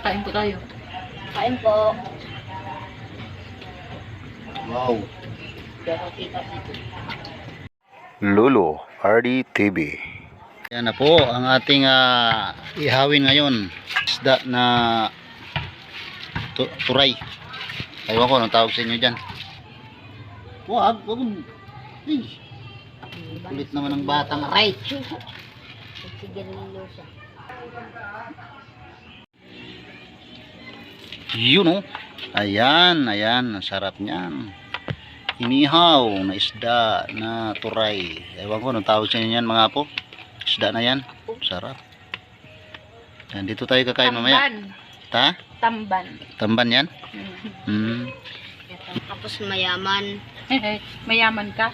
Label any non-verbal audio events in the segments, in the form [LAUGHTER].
Kain po tayo. Kain po. Wow. Lulu RD TV. Yan na po ang ating ah, ihawin ngayon. Isda na tu- turay. Ayaw ko, anong tawag sa inyo dyan? Wag, wag. mo. Ay, kulit naman ng batang aray. Sigarilyo siya. Yun oh. Ayan, ayan. Ang sarap niyan. Inihaw na isda na turay. Ewan ko, anong tawag sa inyo yan mga po? Isda na yan. Sarap. Yan, dito tayo kakain mamaya. Tamban. Ta? Tamban. Tamban yan? Hmm. Tapos mayaman. Mayaman ka?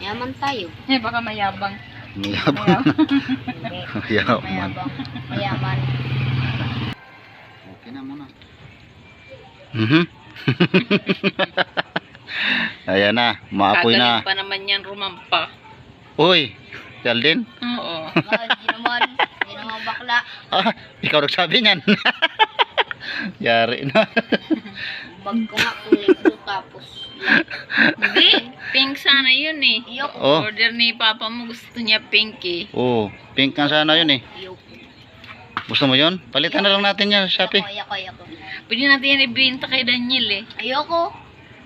Mayaman tayo. Eh, baka mayabang. Mayabang. Mayaman. Mayabang. [LAUGHS] Mayaman. Okay na muna. Mhm. [LAUGHS] Ayan na, maapoy na. pa naman yan rumampa. Uy, Jaldin. Oo. [LAUGHS] Hindi naman. Hindi naman bakla. Ah, ikaw nagsabi niyan. [LAUGHS] Yari na. Ko nga kulay blue tapos. Hindi. Pink sana yun eh. Iyok. Oh, Order ni Papa mo gusto niya pink eh. oh, pink nga sana yun eh. Iyok. Gusto mo yun? Palitan na lang natin yan sa Shopee. Ayoko, ayoko, ayoko. Pwede natin yan ibenta kay Daniel eh. Ayoko.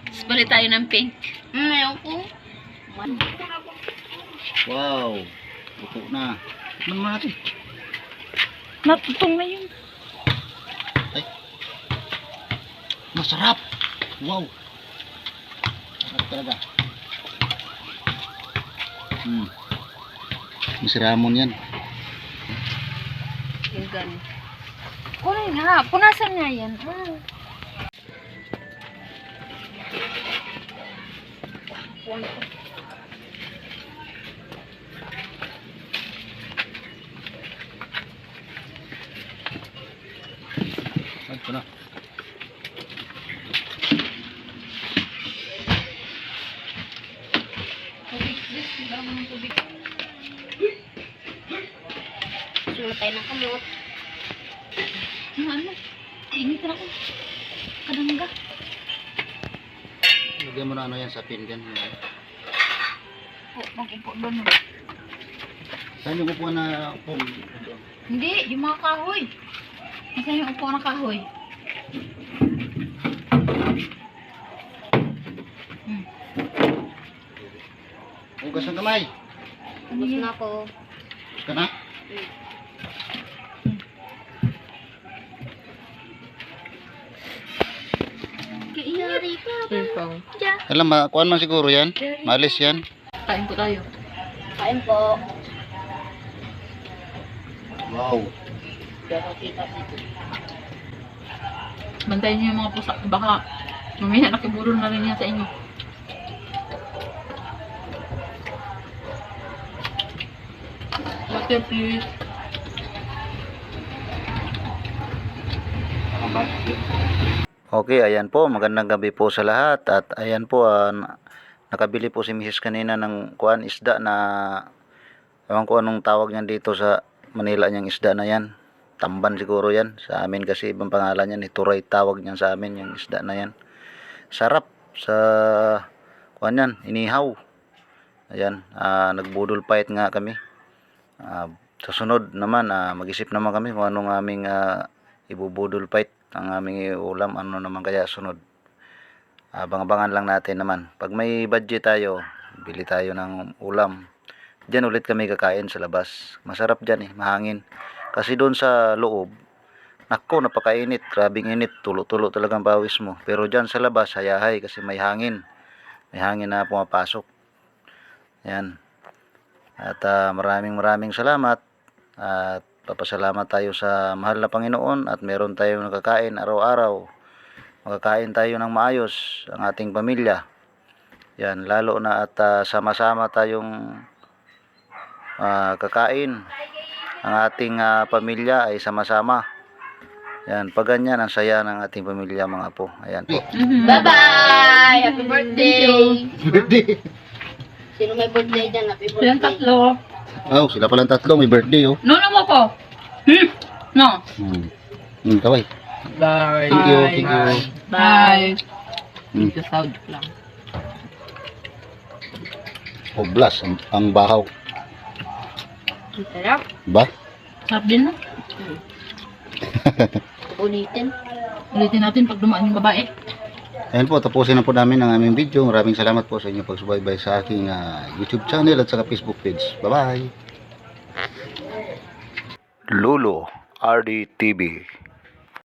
Tapos bali tayo ng pink. Hmm, ayoko. Wow. Luto na. Ano naman natin? Natutong na yun. Masarap. Wow. Sarap talaga. Hmm. Miss Ramon yan. Yung gan. Kunin nga. Punasan nga yan. Ah. Ito na. Sumatay ng kamot. Ano ano? Init na ako. Kadangga. Lagyan mo na ano yan sa pinggan. Po, mag-upo doon. Saan yung upuan na upo? Hindi, yung mga kahoy. Nasaan yung upo ng kahoy? Hmm. Hugas ng kamay. Ano yan? na ako. Hugas ka na? Yari Ping-pong. Alam, makuhan man siguro yan. Malis yan. Kain po tayo. Kain po. Wow. Bantayan niyo yung mga pusa. Baka mamaya nakibulol na rin yan sa inyo. Water please. Okay, ayan po. Magandang gabi po sa lahat. At ayan po, na- nakabili po si Mrs. kanina ng kuan isda na ewan ko anong tawag niyan dito sa Manila niyang isda na yan. Tamban siguro yan. Sa amin kasi ibang pangalan yan. Ituray tawag niyan sa amin yung isda na yan. Sarap sa kuan yan. Inihaw. Ayan. ah, nagbudol fight nga kami. Ah, sa sunod naman, ah, mag-isip naman kami kung anong aming ah, ibubudol fight ang aming ulam ano naman kaya sunod? Abang-abangan lang natin naman. Pag may budget tayo bili tayo ng ulam. Diyan ulit kami kakain sa labas. Masarap dyan eh mahangin. Kasi doon sa loob nako napakainit. Grabing init tulo-tulo talagang pawis mo. Pero dyan sa labas hayahay kasi may hangin. May hangin na pumapasok. Yan at ah, maraming maraming salamat. At papasalamat tayo sa mahal na Panginoon at meron tayong nakakain araw-araw. Makakain tayo ng maayos ang ating pamilya. Yan, lalo na at ah, sama-sama tayong ah, kakain. Ang ating ah, pamilya ay sama-sama. Yan, pag ganyan ang saya ng ating pamilya mga po. Ayan po. Bye-bye! Happy birthday! Birthday. Sino may birthday dyan? Happy Yan birthday. tatlo. Oh, sila palang tatlo may birthday oh. No, no mo po. Hmm? No. Hmm. Hmm, kaway. Bye. Thank you, thank you. Bye. Mm. Ito lang. Oblas, ang, ang bahaw. Sarap. Ba? Sarap din no? [LAUGHS] Ulitin. Ulitin natin pag dumaan yung babae. Ayan po, tapusin na po namin ang aming video. Maraming salamat po sa inyong pagsubaybay sa aking ah, YouTube channel at saka Facebook page. Bye-bye! Lulu RD